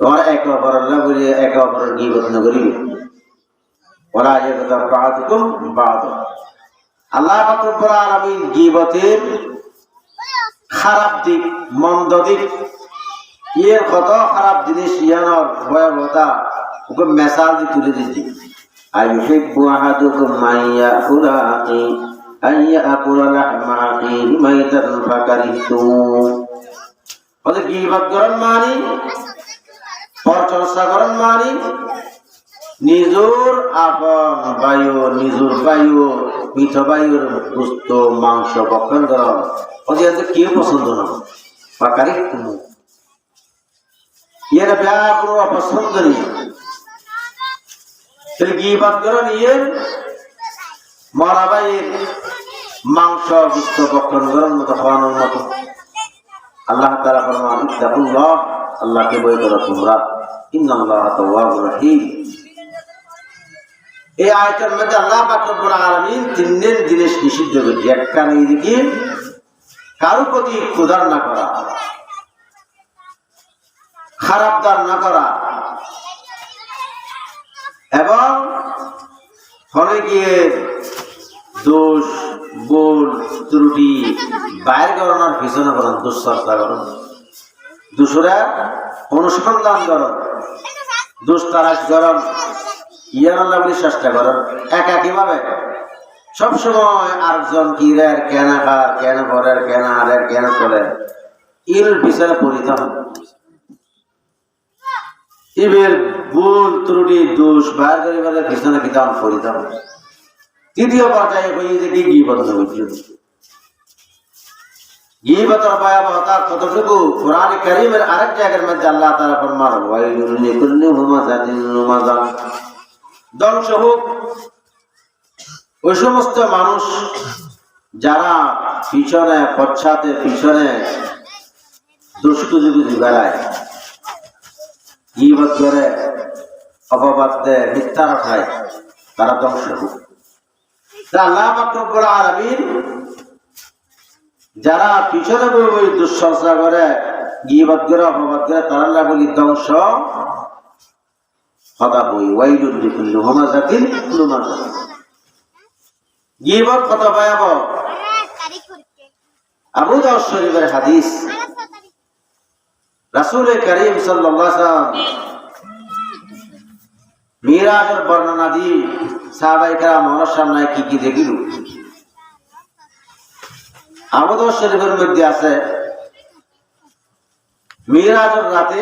তোমার এক অপরের বলি এক অপরের গিবত নগরিবে ওরা যেটা বাদুকুম বাদ আল্লাহ পাকুর আলমী গিবতের খারাপ দিক মন্দ দিক ইয়ে কত খারাপ জিনিস ইয়ানোর ভয়াবহতা ওকে মেসাল দিয়ে তুলে দিচ্ছি أيحب أحدكم أن يأكل أخي أن يأكل لحم أخيه ميتا فكرهتموه ওদের গিবত করেন মানি পরচর্চা করেন মানি নিজুর আপন বায়ু, নিজুর বায়ু, মিঠ বায়ুর গুস্ত মাংস বক্ষণ করেন কেউ পছন্দ না? পাকারি এর ব্যাপক অপছন্দ নিয়ে তাহলে গিবাদ করেন ইয়ে মরা ভাইয়ের মাংস গুস্ত বক্ষণ করেন মতো খাওয়ানোর মতো। আল্লাহ তারা ফরমান ইত্তাকুল্লাহ। আল্লাহকে বই করো তোমরা। ইন্নাল্লাহ তাওয়াবুর এই আয়তের মধ্যে আল্লাহ পাক রব্বুল আলামিন তিনজন জিনিস নিষিদ্ধ করেছে। একটা নেই দেখি কারও প্রতি ক্ষুধার না করা। খারাপ দান না করা। এবং ফলে গিয়ে দোষ ভুল ত্রুটি বাইর করানোর পিছনে করেন দুশ্চর্চা করেন দুসরা অনুসন্ধান করেন দোষ তারাশ করেন ইয়ার বলে চেষ্টা করেন একা কীভাবে? সবসময় আরেকজন কিরের কেন কার কেন করের কেন আরের কেন চলে পিছনে পড়িতে হবে। এবার ভুল ত্রুটি, দোষ বাইর করিবার পিছনে কিতাব হবে। তৃতীয় পর্যায়ে হয়ে যে কি গিবত হয়েছিল তারা হোক। মানুষ যারা পিছনে, পশ্চাতে, পিছনে দুষ্কুজুগুজি বেড়ায় গিবত অপবাদ দেয়, মিথ্যা রাখায় তারা ধ্বংস হোক। আল্লাহ আলামিন যারা পিছনে বই দুঃচর্চা করে গিবাদ করে, অপবাদ করে, তারা বলি ধ্বংস। সদা বই ওয়াইলুল লিকুল্লি হুমাযাতিন লুমাযা গিবত কত ভয়াবহ? আবু দাউদ শরীফের হাদিস। রাসূল করিম সাল্লাল্লাহু আলাইহি মিরাজের বর্ণনা দিয়ে সাহাবাই কেরাম আমার সামনে কি কি দেখিল? আমাদের শরীফের মধ্যে আছে মিরাজের রাতে